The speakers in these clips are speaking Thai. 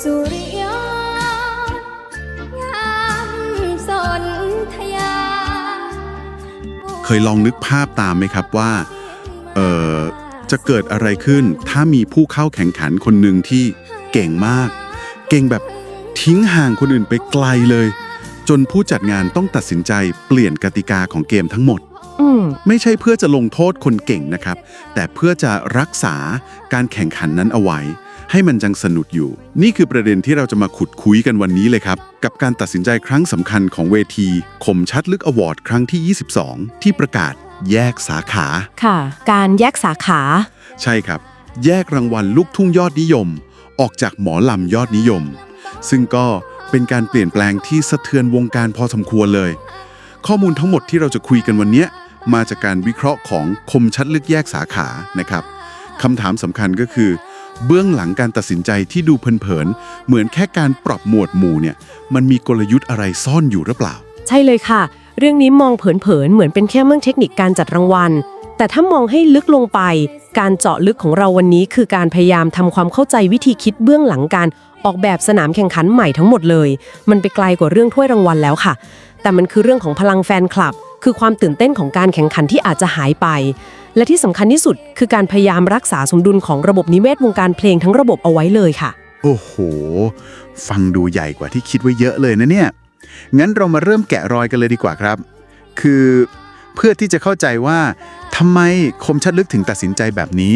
สุริยยามสนธยา เคยลองนึกภาพตามไหมครับว่า เอ่อ จะเกิดอะไรขึ้น ถ้ามีผู้เข้าแข่งขันคนหนึ่งที่เก่งมาก เก่งแบบทิ้งห่างคนอื่นไปไกลเลย จนผู้จัดงานต้องตัดสินใจเปลี่ยนกติกาของเกมทั้งหมดอืมไม่ใช่เพื่อจะลงโทษคนเก่งนะครับ แต่เพื่อจะรักษาการแข่งขันนั้นเอาไว้ ให้มันจังสนุกอยู่ นี่คือประเด็นที่เราจะมาขุดคุยกันวันนี้เลยครับ กับการตัดสินใจครั้งสำคัญของเวทีคมชัดลึกอวอร์ดครั้งที่ 22 ที่ประกาศแยกสาขา ค่ะ การแยกสาขา ใช่ครับ แยกรางวัลลูกทุ่งยอดนิยม ออกจากหมอลำยอดนิยม ซึ่งก็เป็นการเปลี่ยนแปลงที่สะเทือนวงการพอสมควรเลย ข้อมูลทั้งหมดที่เราจะคุยกันวันเนี้ยมาจากการวิเคราะห์ของคมชัดลึกแยกสาขานะครับคำถามสำคัญก็คือ เบื้องหลังการตัดสินใจที่ดูเผินๆ เหมือนแค่การปรับหมวดหมู่เนี่ย มันมีกลยุทธ์อะไรซ่อนอยู่หรือเปล่า ใช่เลยค่ะ เรื่องนี้มองเผินๆ เหมือนเป็นแค่เรื่องเทคนิคการจัดรางวัล แต่ถ้ามองให้ลึกลงไป การเจาะลึกของเราวันนี้คือการพยายามทำความเข้าใจวิธีคิดเบื้องหลังการออกแบบสนามแข่งขันใหม่ทั้งหมดเลย มันไปไกลกว่าเรื่องถ้วยรางวัลแล้วค่ะ แต่มันคือเรื่องของพลังแฟนคลับ คือความตื่นเต้นของการแข่งขันที่อาจจะหายไป และที่สำคัญที่สุดคือการพยายามรักษาสมดุลของระบบนิเวศวงการเพลงทั้งระบบเอาไว้เลยค่ะ โอ้โห ฟังดูใหญ่กว่าที่คิดไว้เยอะเลยนะเนี่ย งั้นเรามาเริ่มแกะรอยกันเลยดีกว่าครับ คือเพื่อที่จะเข้าใจว่าทำไมคมชัดลึกถึงตัดสินใจแบบนี้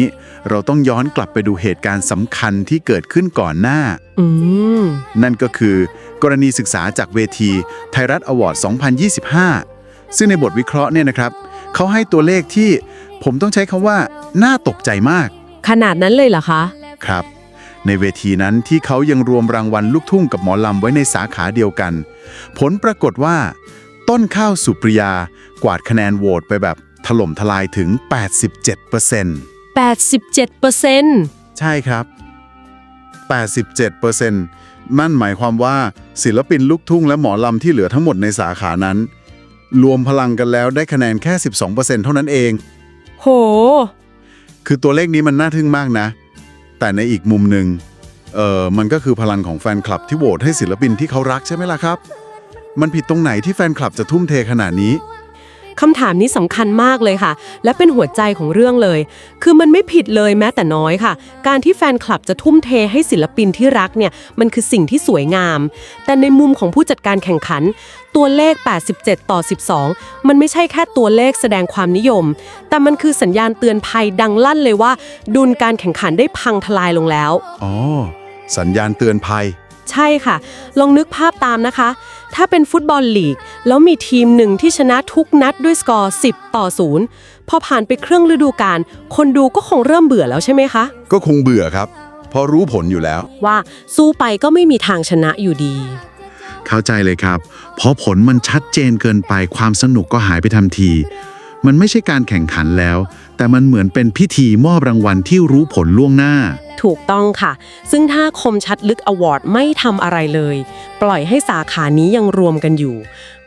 เราต้องย้อนกลับไปดูเหตุการณ์สำคัญที่เกิดขึ้นก่อนหน้า อืม นั่นก็คือกรณีศึกษาจากเวทีไทยรัฐอวอร์ด 2025 ซึ่งในบทวิเคราะห์เนี่ยนะครับ เขาให้ตัวเลขที่ ผมต้องใช้คำว่า น่าตกใจมาก ขนาดนั้นเลยเหรอคะ ครับ ในเวทีนั้นที่เขายังรวมรางวัลลูกทุ่งกับหมอลำไว้ในสาขาเดียวกัน ผลปรากฏว่า ต้นข้าวสุปริยากวาดคะแนนโหวตไปแบบถล่มทลายถึง 87% 87%ใช่ครับ 87%นั่นหมายความว่าศิลปินลูกทุ่งและหมอลำที่เหลือทั้งหมดในสาขานั้น รวมพลังกันแล้วได้คะแนนแค่ 12%เท่านั้นเอง โห คือตัวเลขนี้มันน่าทึ่งมากนะ แต่ในอีกมุมหนึ่งเออมันก็คือพลังของแฟนคลับที่โหวตให้ศิลปินที่เขารักใช่ไหมล่ะครับ มันผิดตรงไหนที่แฟนคลับจะทุ่มเทขนาดนี้คำถามนี้สำคัญมากเลยค่ะ และเป็นหัวใจของเรื่องเลย คือมันไม่ผิดเลยแม้แต่น้อยค่ะ การที่แฟนคลับจะทุ่มเทให้ศิลปินที่รักเนี่ย มันคือสิ่งที่สวยงาม แต่ในมุมของผู้จัดการแข่งขัน ตัวเลข 87 ต่อ 12 มันไม่ใช่แค่ตัวเลขแสดงความนิยม แต่มันคือสัญญาณเตือนภัยดังลั่นเลยว่า ดุลการแข่งขันได้พังทลายลงแล้ว อ๋อ สัญญาณเตือนภัย ใช่ค่ะ ลองนึกภาพตามนะคะ ถ้าเป็นฟุตบอลลีก แล้วมีทีมหนึ่งที่ชนะทุกนัดด้วยสกอร์ 10 ต่อ 0 พอผ่านไปครึ่งฤดูกาลคนดูก็คงเริ่มเบื่อแล้วใช่ไหมคะ ก็คงเบื่อครับเพราะรู้ผลอยู่แล้ว ว่าสู้ไปก็ไม่มีทางชนะอยู่ดี เข้าใจเลยครับ เพราะผลมันชัดเจนเกินไปความสนุกก็หายไปทันที มันไม่ใช่การแข่งขันแล้ว แต่มันเหมือนเป็นพิธีมอบรางวัลที่รู้ผลล่วงหน้า ถูกต้องค่ะ ซึ่งถ้าคมชัดลึกอวอร์ดไม่ทำอะไรเลย ปล่อยให้สาขานี้ยังรวมกันอยู่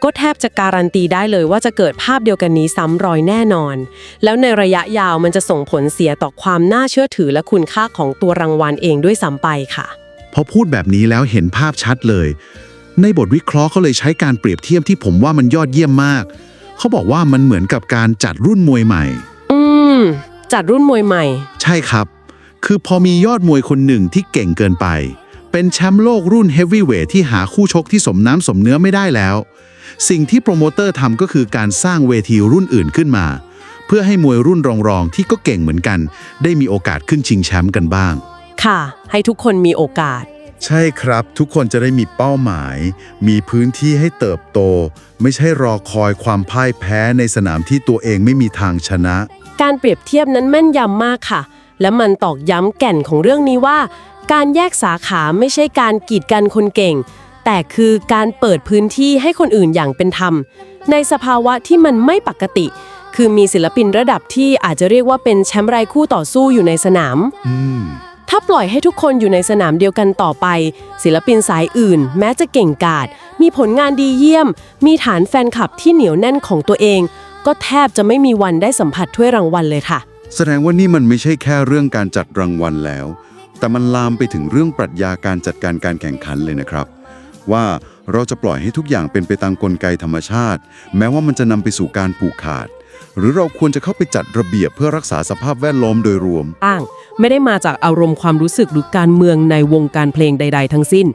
ก็แทบจะการันตีได้เลยว่าจะเกิดภาพเดียวกันนี้ซ้ำรอยแน่นอน แล้วในระยะยาวมันจะส่งผลเสียต่อความน่าเชื่อถือและคุณค่าของตัวรางวัลเองด้วยซ้ำไปค่ะ พอพูดแบบนี้แล้วเห็นภาพชัดเลย ในบทวิเคราะห์เขาเลยใช้การเปรียบเทียบที่ผมว่ามันยอดเยี่ยมมาก เขาบอกว่ามันเหมือนกับการจัดรุ่นมวยใหม่ อืม จัดรุ่นมวยใหม่ ใช่ครับ คือพอมียอดมวยคนหนึ่งที่เก่งเกินไป เป็นแชมป์โลกรุ่นเฮฟวีเวทที่หาคู่ชกที่สมน้ำสมเนื้อไม่ได้แล้ว สิ่งที่โปรโมเตอร์ทำก็คือการสร้างเวทีรุ่นอื่นขึ้นมา เพื่อให้มวยรุ่นรองๆที่ก็เก่งเหมือนกัน ได้มีโอกาสขึ้นชิงแชมป์กันบ้าง ค่ะ ให้ทุกคนมีโอกาส ใช่ครับทุกคนจะได้มีเป้าหมาย มีพื้นที่ให้เติบโต ไม่ใช่รอคอยความพ่ายแพ้ในสนามที่ตัวเองไม่มีทางชนะ การเปรียบเทียบนั้นแม่นยำมากค่ะ และมันตอกย้ำแก่นของเรื่องนี้ว่า การแยกสาขาไม่ใช่การกีดกันคนเก่ง แต่คือการเปิดพื้นที่ให้คนอื่นอย่างเป็นธรรม ในสภาวะที่มันไม่ปกติ คือมีศิลปินระดับที่อาจจะเรียกว่าเป็นแชมป์รายคู่ต่อสู้อยู่ในสนาม อืม ถ้าปล่อยให้ทุกคนอยู่ในสนามเดียวกันต่อไป ศิลปินสายอื่น แม้จะเก่งกาจมีผลงานดีเยี่ยม มีฐานแฟนคลับที่เหนียวแน่นของตัวเอง ก็แทบจะไม่มีวันได้สัมผัสถ้วยรางวัลเลยค่ะ แสดงว่านี่มันไม่ใช่แค่เรื่องการจัดรางวัลแล้ว แต่มันลามไปถึงเรื่องปรัชญาการจัดการการแข่งขันเลยนะครับ ว่าเราจะปล่อยให้ทุกอย่างเป็นไปตามกลไกธรรมชาติ แม้ว่ามันจะนำไปสู่การผูกขาด หรือเราควรจะเข้าไปจัดระเบียบเพื่อรักษาสภาพแวดล้อมโดยรวม อ้าง ไม่ได้มาจากอารมณ์ความรู้สึกหรือการเมืองในวงการเพลงใด ๆ ทั้งสิ้น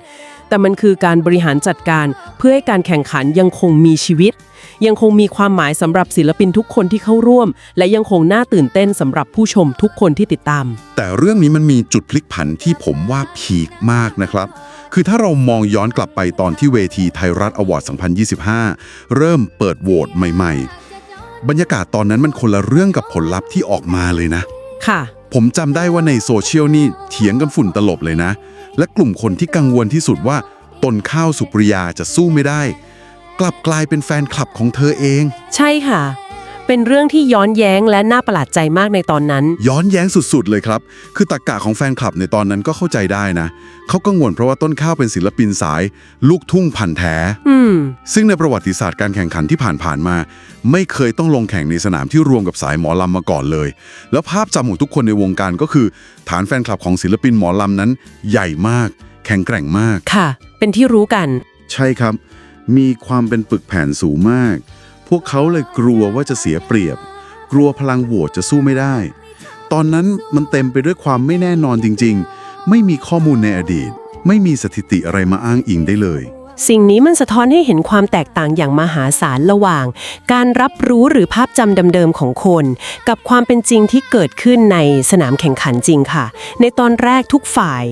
แต่มันคือการบริหารจัดการ เพื่อให้การแข่งขันยังคงมีชีวิต ยังคงมีความหมายสำหรับศิลปินทุกคนที่เข้าร่วม และยังคงน่าตื่นเต้นสำหรับผู้ชมทุกคนที่ติดตาม แต่เรื่องนี้มันมีจุดพลิกผันที่ผมว่าพีคมากนะครับ คือถ้าเรามองย้อนกลับไปตอนที่เวทีไทยรัฐอวอร์ด 2025 เริ่มเปิดโหวตใหม่ ๆ บรรยากาศตอนนั้นมันคนละเรื่องกับผลลัพธ์ที่ออกมาเลยนะ ค่ะ ผมจำได้ว่าในโซเชียลนี่เถียงกันฝุ่นตลบเลยนะ และกลุ่มคนที่กังวลที่สุดว่าตนข้าวสุปริยาจะสู้ไม่ได้ กลับกลายเป็นแฟนคลับของเธอเอง ใช่ค่ะ เป็นเรื่องที่ย้อนแย้งและน่าประหลาดใจมากในตอนนั้น ย้อนแย้งสุดๆเลยครับ คือตากกะของแฟนคลับในตอนนั้นก็เข้าใจได้นะ เขากังวลเพราะว่าต้นข้าวเป็นศิลปินสาย ลูกทุ่งพันธุ์แท้ อืม ซึ่งในประวัติศาสตร์การแข่งขันที่ผ่านๆมา ไม่เคยต้องลงแข่งในสนามที่รวมกับสายหมอลำมาก่อนเลย แล้วภาพจำของทุกคนในวงการก็คือ ฐานแฟนคลับของศิลปินหมอลำนั้น ใหญ่มาก แข็งแกร่งมาก ค่ะ เป็นที่รู้กัน ใช่ครับ มีความเป็นปึกแผ่นสูงมาก พวกเขาเลยกลัวว่าจะเสียเปรียบ กลัวพลังโหวตจะสู้ไม่ได้ ตอนนั้นมันเต็มไปด้วยความไม่แน่นอนจริง ๆ ไม่มีข้อมูลในอดีต ไม่มีสถิติอะไรมาอ้างอิงได้เลยสิ่งนี้มันสะท้อนให้เห็นความแตกต่างอย่างมหาศาลระหว่าง การรับรู้หรือภาพจำเดิมๆของคน กับความเป็นจริงที่เกิดขึ้นในสนามแข่งขันจริงค่ะ ในตอนแรกทุกฝ่าย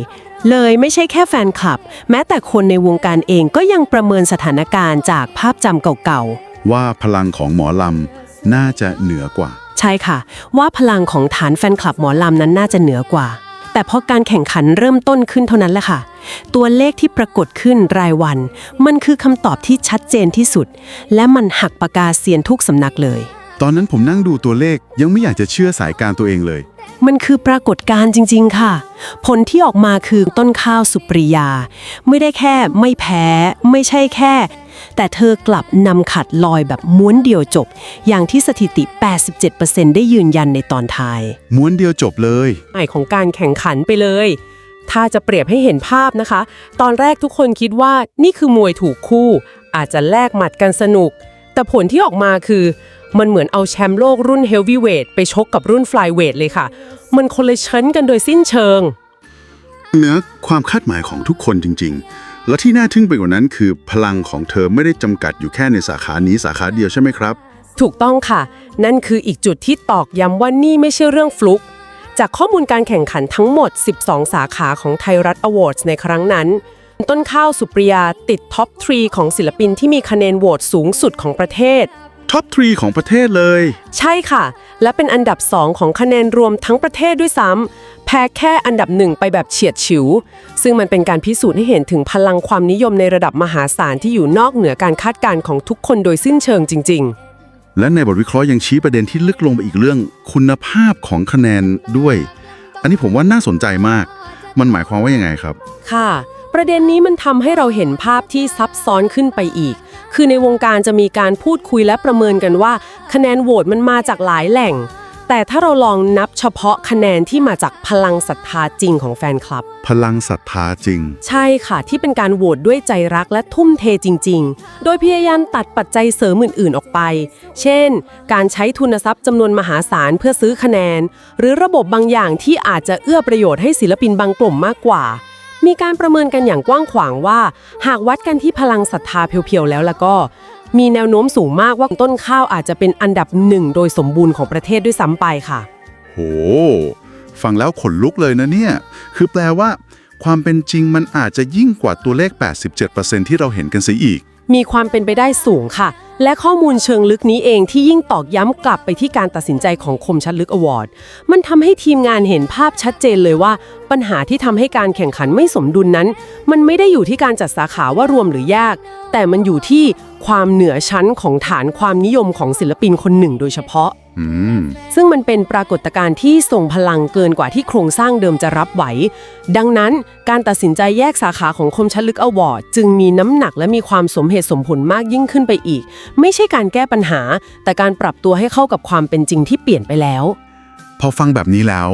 เลยไม่ใช่แค่แฟนคลับ แม้แต่คนในวงการเองก็ยังประเมินสถานการณ์จากภาพจำเก่าๆ ว่าพลังของหมอลำน่าจะเหนือกว่า ใช่ค่ะ ว่าพลังของฐานแฟนคลับหมอลำนั้นน่าจะเหนือกว่า แต่พอการแข่งขันเริ่มต้นขึ้นเท่านั้นแหละค่ะ ตัวเลขที่ปรากฏขึ้นรายวัน มันคือคำตอบที่ชัดเจนที่สุด และมันหักปากกาเซียนทุกสำนักเลย ตอนนั้นผมนั่งดูตัวเลขยังไม่อยากจะเชื่อสายการตัวเองเลย มันคือปรากฏการณ์จริง ๆ ค่ะ ผลที่ออกมาคือต้นข้าวสุปริยา ไม่ได้แค่ไม่แพ้ ไม่ใช่แค่ แต่เธอกลับนำขัดลอยแบบม้วนเดียวจบ อย่างที่สถิติ 87%ได้ยืนยันในตอนท้าย ม้วนเดียวจบเลย ใหม่ของการแข่งขันไปเลย ถ้าจะเปรียบให้เห็นภาพนะคะ ตอนแรกทุกคนคิดว่านี่คือมวยถูกคู่ อาจจะแลกหมัดกันสนุก แต่ผลที่ออกมาคือ มันเหมือนเอาแชมป์โลกรุ่นเฮฟวีเวทไปชกกับรุ่นฟลายเวทเลยค่ะ มันคนละชั้นกันโดยสิ้นเชิง เหนือความคาดหมายของทุกคนจริง ๆ และที่น่าทึ่งไปกว่านั้นคือพลังของเธอไม่ได้จำกัดอยู่แค่ในสาขานี้สาขาเดียวใช่ไหมครับ ถูกต้องค่ะ นั่นคืออีกจุดที่ตอกย้ำว่านี่ไม่ใช่เรื่องฟลุก จากข้อมูลการแข่งขันทั้งหมด 12 สาขาของไทยรัฐอวอร์ดในครั้งนั้น ต้นข้าวสุปริยาติดท็อป3ของศิลปินที่มีคะแนนโหวตสูงสุดของประเทศท็อปทรีของประเทศเลย ใช่ค่ะ และเป็นอันดับ 2 ของคะแนนรวมทั้งประเทศด้วยซ้ำ แพ้แค่อันดับหนึ่งไปแบบเฉียดฉิว ซึ่งมันเป็นการพิสูจน์ให้เห็นถึงพลังความนิยมในระดับมหาศาลที่อยู่นอกเหนือการคาดการณ์ของทุกคนโดยสิ้นเชิงจริง ๆและในบทวิเคราะห์ยังชี้ประเด็นที่ลึกลงไปอีกเรื่องคุณภาพของคะแนนด้วย อันนี้ผมว่าน่าสนใจมาก มันหมายความว่ายังไงครับ ค่ะ ประเด็นนี้มันทำให้เราเห็นภาพที่ซับซ้อนขึ้นไปอีก คือในวงการจะมีการพูดคุยและประเมินกันว่า คะแนนโหวตมันมาจากหลายแหล่ง แต่ถ้าเราลองนับเฉพาะคะแนนที่มาจากพลังศรัทธาจริงของแฟนคลับ พลังศรัทธาจริง ใช่ค่ะที่เป็นการโหวตด้วยใจรักและทุ่มเทจริง ๆ โดยพยายามตัดปัจจัยเสริมอื่น ๆ ออกไป เช่น การใช้ทุนทรัพย์จำนวนมหาศาลเพื่อซื้อคะแนน หรือระบบบางอย่างที่อาจจะเอื้อประโยชน์ให้ศิลปินบางกลุ่มมากกว่า มีการประเมินกันอย่างกว้างขวางว่า หากวัดกันที่พลังศรัทธาเพียวๆแล้วแล้วก็ มีแนวโน้มสูงมากว่าต้นข้าวอาจจะเป็นอันดับหนึ่งโดยสมบูรณ์ของประเทศด้วยซ้ำไปค่ะ โห ฟังแล้วขนลุกเลยนะเนี่ย คือแปลว่า ความเป็นจริงมันอาจจะยิ่งกว่าตัวเลข 87%ที่เราเห็นกันเสียอีก มีความเป็นไปได้สูงค่ะ และข้อมูลเชิงลึกนี้เองที่ยิ่งตอกย้ำกลับไปที่การตัดสินใจของคมชัดลึกอวอร์ด มันทำให้ทีมงานเห็นภาพชัดเจนเลยว่า ปัญหาที่ทำให้การแข่งขันไม่สมดุลนั้น มันไม่ได้อยู่ที่การจัดสาขาว่ารวมหรือยาก แต่มันอยู่ที่ความเหนือชั้นของฐานความนิยมของศิลปินคนหนึ่งโดยเฉพาะอืมซึ่งมันเป็นปรากฏการณ์ที่ส่งพลังเกินกว่าที่โครงสร้างเดิมจะรับไหว ดังนั้นการตัดสินใจแยกสาขาของคมชัดลึกอวอร์ดจึงมีน้ำหนักและมีความสมเหตุสมผลมากยิ่งขึ้นไปอีกไม่ใช่การแก้ปัญหา แต่การปรับตัวให้เข้ากับความเป็นจริงที่เปลี่ยนไปแล้ว พอฟังแบบนี้แล้ว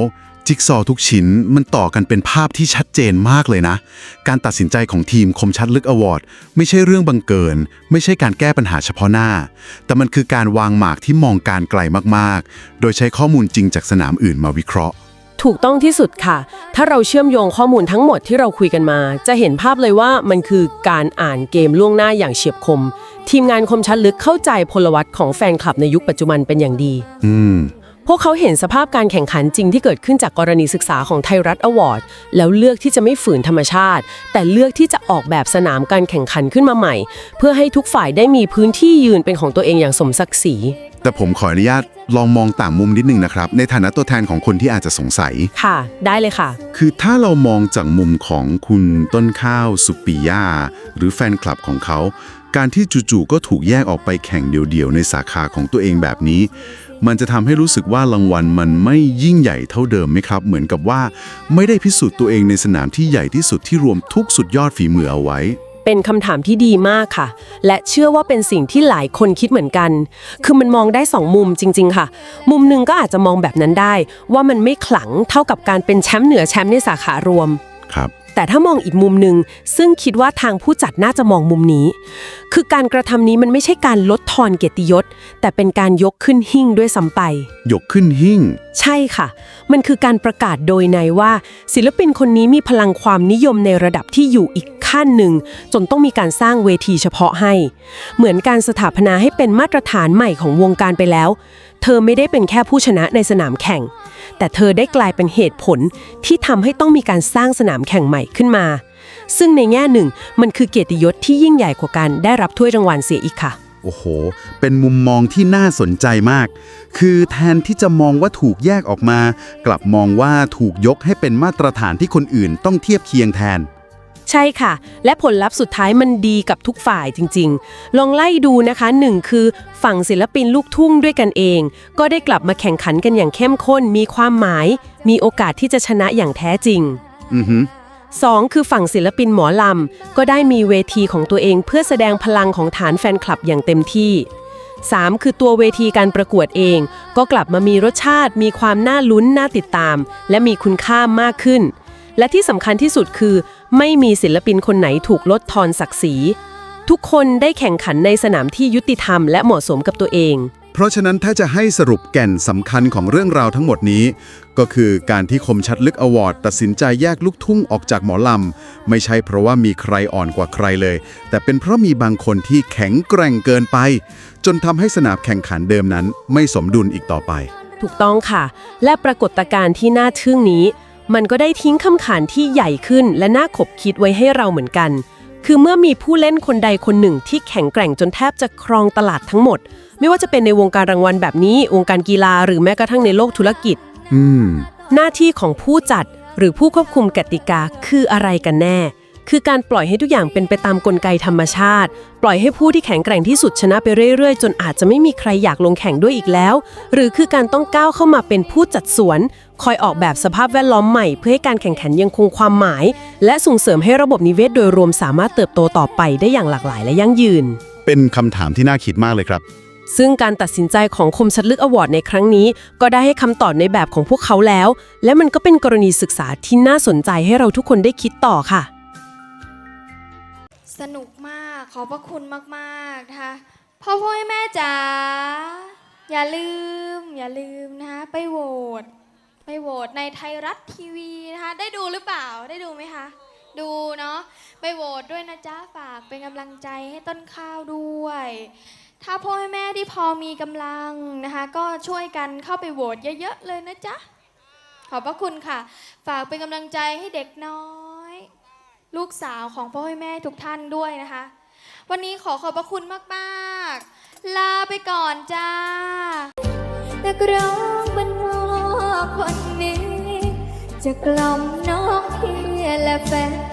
จิ๊กซอว์ทุกชิ้นมันต่อกันเป็นภาพที่ชัดเจนมากเลยนะ การตัดสินใจของทีมคมชัดลึกอวอร์ดไม่ใช่เรื่องบังเกิน ไม่ใช่การแก้ปัญหาเฉพาะหน้า แต่มันคือการวางหมากที่มองการไกลมากๆ โดยใช้ข้อมูลจริงจากสนามอื่นมาวิเคราะห์ ถูกต้องที่สุดค่ะ ถ้าเราเชื่อมโยงข้อมูลทั้งหมดที่เราคุยกันมา จะเห็นภาพเลยว่ามันคือการอ่านเกมล่วงหน้าอย่างเฉียบคม ทีมงานคมชัดลึกเข้าใจพลวัตของแฟนคลับในยุคปัจจุบันเป็นอย่างดี อืม พวกเขาเห็นสภาพการแข่งขันจริงที่เกิดขึ้นจากกรณีศึกษาของไทยรัฐอวอร์ดแล้วเลือกที่จะไม่ฝืนธรรมชาติ แต่เลือกที่จะออกแบบสนามการแข่งขันขึ้นมาใหม่ เพื่อให้ทุกฝ่ายได้มีพื้นที่ยืนเป็นของตัวเองอย่างสมศักดิ์ศรีแต่ผมขออนุญาตลองมองต่างมุมนิดนึงนะครับ ในฐานะตัวแทนของคนที่อาจจะสงสัย ค่ะ ได้เลยค่ะ คือถ้าเรามองจากมุมของคุณต้นข้าวสุปิยาหรือแฟนคลับของเขา การที่จู่ๆก็ถูกแยกออกไปแข่งเดี่ยวๆในสาขาของตัวเองแบบนี้ มันจะทำให้รู้สึกว่ารางวัลมันไม่ยิ่งใหญ่เท่าเดิมไหมครับ เหมือนกับว่า ไม่ได้พิสูจน์ตัวเองในสนามที่ใหญ่ที่สุดที่รวมทุกสุดยอดฝีมือเอาไว้ เป็นคำถามที่ดีมากค่ะ และเชื่อว่าเป็นสิ่งที่หลายคนคิดเหมือนกัน คือมันมองได้สองมุมจริง ๆ ค่ะ มุมหนึ่งก็อาจจะมองแบบนั้นได้ ว่ามันไม่ขลังเท่ากับการเป็นแชมป์เหนือแชมป์ในสาขารวมครับ แต่ถ้ามองอีกมุมหนึ่งซึ่งคิดว่าทางผู้จัดน่าจะมองมุมนี้ คือการกระทำนี้มันไม่ใช่การลดทอนเกียรติยศ แต่เป็นการยกขึ้นหิ่งด้วยซ้ำไป ยกขึ้นหิ่ง ใช่ค่ะ มันคือการประกาศโดยในว่า ศิลปินคนนี้มีพลังความนิยมในระดับที่อยู่อีกขั้นหนึ่ง จนต้องมีการสร้างเวทีเฉพาะให้ เหมือนการสถาปนาให้เป็นมาตรฐานใหม่ของวงการไปแล้ว เธอไม่ได้เป็นแค่ผู้ชนะในสนามแข่ง แต่เธอได้กลายเป็นเหตุผลที่ทำให้ต้องมีการสร้างสนามแข่งใหม่ขึ้นมา ซึ่งในแง่หนึ่งมันคือเกียรติยศที่ยิ่งใหญ่กว่าการได้รับถ้วยรางวัลเสียอีกค่ะ โอ้โห เป็นมุมมองที่น่าสนใจมาก คือแทนที่จะมองว่าถูกแยกออกมา กลับมองว่าถูกยกให้เป็นมาตรฐานที่คนอื่นต้องเทียบเคียงแทน ใช่ค่ะ และผลลัพธ์สุดท้ายมันดีกับทุกฝ่ายจริงๆ ลองไล่ดูนะคะหนึ่งคือฝั่งศิลปินลูกทุ่งด้วยกันเอง ก็ได้กลับมาแข่งขันกันอย่างเข้มข้น มีความหมาย มีโอกาสที่จะชนะอย่างแท้จริง อือฮึ2คือฝั่งศิลปินหมอลำ ก็ได้มีเวทีของตัวเองเพื่อแสดงพลังของฐานแฟนคลับอย่างเต็มที่ 3 คือตัวเวทีการประกวดเอง ก็กลับมามีรสชาติ มีความน่าลุ้นน่าติดตาม และมีคุณค่ามากขึ้น และที่สำคัญที่สุดคือ ไม่มีศิลปินคนไหนถูกลดทอนศักดิ์ศรี ทุกคนได้แข่งขันในสนามที่ยุติธรรมและเหมาะสมกับตัวเอง เพราะฉะนั้นถ้าจะให้สรุปแก่นสำคัญของเรื่องราวทั้งหมดนี้ ก็คือการที่คมชัดลึกอวอร์ดตัดสินใจแยกลูกทุ่งออกจากหมอลำ ไม่ใช่เพราะว่ามีใครอ่อนกว่าใครเลย แต่เป็นเพราะมีบางคนที่แข็งแกร่งเกินไป จนทำให้สนามแข่งขันเดิมนั้น ไม่สมดุลอีกต่อไป ถูกต้องค่ะ และปรากฏการณ์ที่น่าทึ่งนี้ มันก็ได้ทิ้งคำขานที่ใหญ่ขึ้นและน่าขบคิดไว้ให้เราเหมือนกัน คือเมื่อมีผู้เล่นคนใดคนหนึ่งที่แข็งแกร่งจนแทบจะครองตลาดทั้งหมด ไม่ว่าจะเป็นในวงการรางวัลแบบนี้ วงการกีฬาหรือแม้กระทั่งในโลกธุรกิจ อืม หน้าที่ของผู้จัดหรือผู้ควบคุมกติกาคืออะไรกันแน่ คือการปล่อยให้ทุกอย่างเป็นไปตามกลไกธรรมชาติ ปล่อยให้ผู้ที่แข็งแกร่งที่สุดชนะไปเรื่อยๆ จนอาจจะไม่มีใครอยากลงแข่งด้วยอีกแล้ว หรือคือการต้องก้าวเข้ามาเป็นผู้จัดสวน คอยออกแบบสภาพแวดล้อมใหม่ เพื่อให้การแข่งขันยังคงความหมาย และส่งเสริมให้ระบบนิเวศโดยรวมสามารถเติบโตต่อไปได้อย่างหลากหลายและยั่งยืน เป็นคำถามที่น่าคิดมากเลยครับ ซึ่งการตัดสินใจของคมชัดลึกอวอร์ดในครั้งนี้ ก็ได้ให้คำตอบในแบบของพวกเขาแล้ว และมันก็เป็นกรณีศึกษาที่น่าสนใจให้เราทุกคนได้คิดต่อค่ะ สนุกมากขอบพระคุณมากๆนะคะพ่อพ่อแม่จ๋าอย่าลืม อย่าลืมนะคะไปโหวตไปโหวตในไทยรัฐทีวีนะคะ ได้ดูหรือเปล่าได้ดูไหมคะดูเนาะไปโหวตด้วยนะจ๊ะฝากเป็นกำลังใจให้ต้นข้าวด้วย ถ้าพ่อแม่ที่พอมีกำลังนะคะ ก็ช่วยกันเข้าไปโหวตเยอะๆเลยนะจ๊ะขอบพระคุณค่ะ ฝากเป็นกำลังใจให้เด็กน้อย ลูกสาวของพ่อแม่ทุกท่านด้วยนะคะ วันนี้ขอขอบพระคุณมาก ๆ ลาไปก่อนจ้านักร้องบรรนอคนนี้ จะกล่อมน้องพี่และแฟน